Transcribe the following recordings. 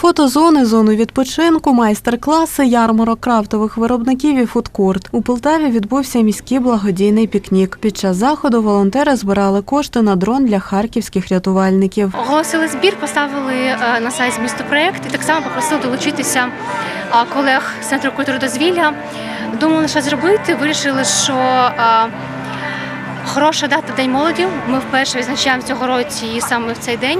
Фотозони, зону відпочинку, майстер-класи, ярмарок крафтових виробників і фудкорт. У Полтаві відбувся міський благодійний пікнік. Під час заходу волонтери збирали кошти на дрон для харківських рятувальників. Оголосили збір, поставили е, на сайт змісту проєкт і так само попросили долучитися колег з центру культури дозвілля. Думали, що зробити. Вирішили, що хороша дата День молоді. Ми вперше відзначаємо цього році її саме в цей день.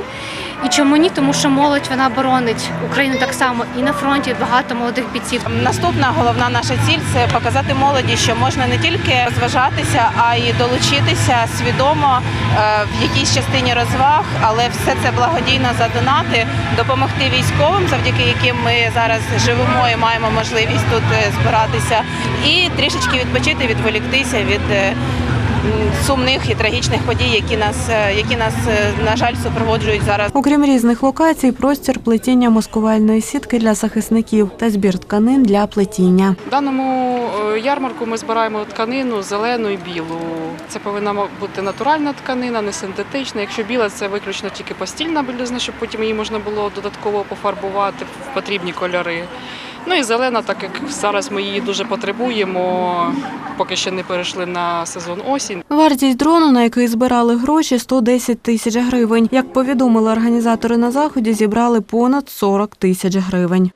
І чому ні? Тому що молодь вона боронить Україну так само і на фронті багато молодих бійців. Наступна головна наша ціль це показати молоді, що можна не тільки розважатися, а й долучитися свідомо е, в якійсь частині розваг, але все це благодійно за донати, допомогти військовим, завдяки яким ми зараз живемо і маємо можливість тут е, збиратися, і трішечки відпочити, відволіктися від. Сумних і трагічних подій, які нас, е, які нас е, на жаль супроводжують зараз Окрім різних локацій, простір плетіння маскувальної сітки для захисників та збір тканин для плетіння. В даному е, ярмарку ми збираємо тканину зелену і білу. Це повинна бути натуральна тканина, не синтетична. Якщо біла, це виключно тільки постільна білизна, щоб потім її можна було додатково пофарбувати в потрібні кольори. Ну і зелена, так як зараз ми її дуже потребуємо, поки ще не перейшли на сезон осінь. Вартість дрону, на який збирали гроші, 110 тисяч гривень. Як повідомили організатори на заході, зібрали понад 40 тисяч гривень.